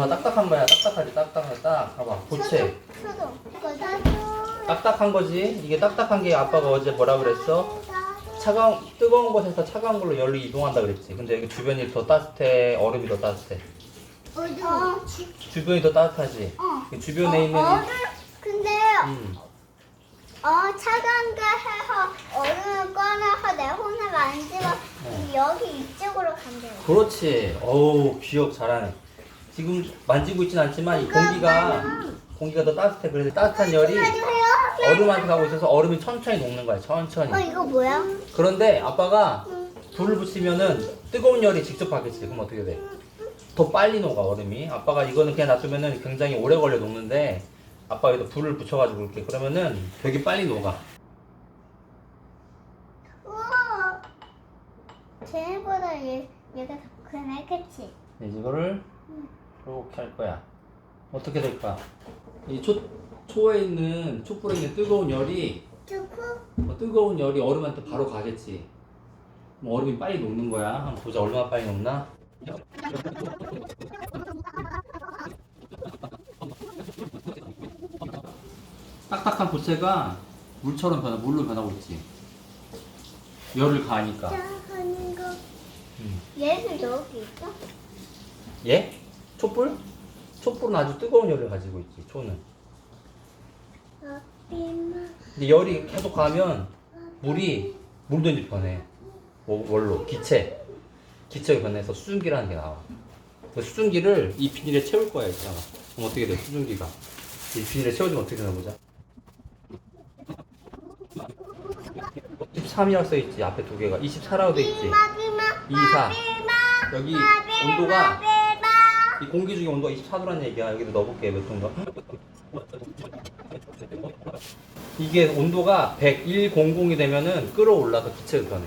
다 딱딱한 거야. 딱딱하지, 딱딱하지, 딱. 봐봐. 고체. 딱딱한 거지. 이게 딱딱한 게 아빠가 어제 뭐라 그랬어? 차가운, 뜨거운 곳에서 차가운 걸로 열로 이동한다 그랬지. 근데 여기 주변이 더 따뜻해. 얼음이 더 따뜻해. 어. 주변이 더 따뜻하지. 어. 이 주변에 어, 있는. 이- 얼음. 근데 음. 어 차가운 게 해서 얼음을 꺼내서 내 손을 만지면 어. 여기 이쪽으로 간대요. 그렇지. 어우, 기억 잘하네. 지금 만지고 있진 않지만 이 공기가, 공기가 더 따뜻해. 그래서 따뜻한 열이. 얼음한테 가고 있어서 얼음이 천천히 녹는 거야. 천천히. 어 이거 뭐야? 그런데 아빠가 불을 붙이면은 뜨거운 열이 직접 가겠지. 그럼 어떻게 돼? 더 빨리 녹아 얼음이. 아빠가 이거는 그냥 놔두면은 굉장히 오래 걸려 녹는데 아빠가 여기다 불을 붙여가지고 이렇게 그러면은 되게 빨리 녹아. 우와. 쟤보다 얘 얘가 더 크네, 그치? 이제 이거를 이렇게 할 거야. 어떻게 될까? 이 초, 초에 있는 촛불에 있는 뜨거운 열이 초코? 어, 뜨거운 열이 얼음한테 바로 가겠지. 그럼 얼음이 빨리 녹는 거야. 한번 보자. 얼마나 빨리 녹나? 딱딱한 고체가 물처럼 변하, 물로 변하고 있지. 열을 가하니까. 하는 거. 음. 있어? 예? 촛불? 촛불은 아주 뜨거운 열을 가지고 있지. 초는. 근데 열이 계속 가면 물이 물도 이제 변해. 뭐, 뭘로? 기체. 기체가 변해서 수증기라는 게 나와. 그 수증기를 이 비닐에 채울 거야, 이따가. 그럼 어떻게 돼, 수증기가? 이 비닐에 채워주면 어떻게 되나 보자. 23이라고 써있지, 앞에 두 개가. 24라고 돼있지. 마비마. 24. 마비마. 여기. 온도가. 이 공기 중에 온도가 24도라는 얘기야. 여기도 넣어볼게, 몇 도인가? 이게 온도가 10100이 되면은 끌어올라서 기체가 변해.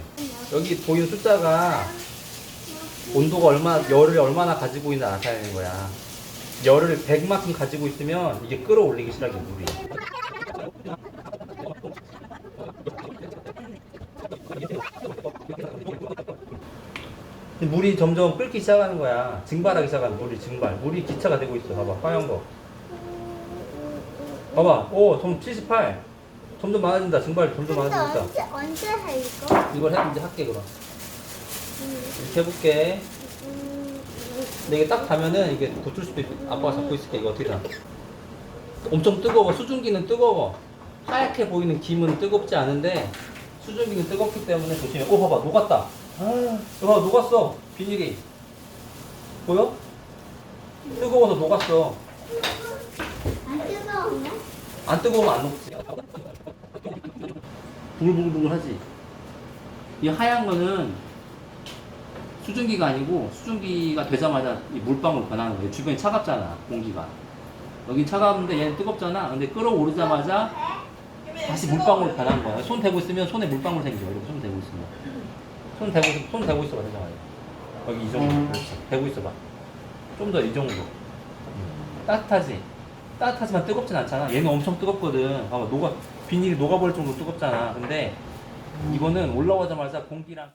여기 보이는 숫자가 온도가 얼마, 열을 얼마나 가지고 있나 나타내는 거야. 열을 100만큼 가지고 있으면 이게 끌어올리기 시작해, 물이. 물이 점점 끓기 시작하는 거야. 증발하기 시작하는 물이 증발. 물이 기차가 되고 있어. 봐봐, 하얀 거. 봐봐, 오, 점 78. 점점 많아진다. 증발 점점 많아진다. 언제 언제 해 이거? 이걸 해, 이제 할게, 그럼. 음, 이렇게 해볼게. 음, 근데 이게 딱 가면은 이게 붙을 수도 있고, 아빠가 잡고 있을게. 이거 어떻게 다. 엄청 뜨거워. 수증기는 뜨거워. 하얗게 보이는 김은 뜨겁지 않은데, 수증기는 뜨겁기 때문에 조심해. 오, 봐봐. 녹았다. 아, 봐봐. 녹았어. 비닐이. 보여? 뜨거워서 녹았어. 안 뜨거우면? 안 뜨거우면 안 녹지. 부글부글부글 하지. 이 하얀 거는 수증기가 아니고 수증기가 되자마자 이 물방울 변하는 거예요. 주변이 차갑잖아, 공기가. 여긴 차가운데 얘는 뜨겁잖아. 근데 끌어오르자마자 다시 물방울 변하는 거야. 손 대고 있으면 손에 물방울 생겨. 이렇게 손 대고 있으면. 손 대고, 있- 손 대고 있어봐, 되자마자. 여기 이 정도. 그렇지. 대고 있어봐. 좀 더 이 정도. 음. 따뜻하지? 따뜻하지만 뜨겁진 않잖아. 얘는 엄청 뜨겁거든. 봐봐, 녹아, 비닐이 녹아버릴 정도로 뜨겁잖아. 근데 이거는 올라오자마자 공기랑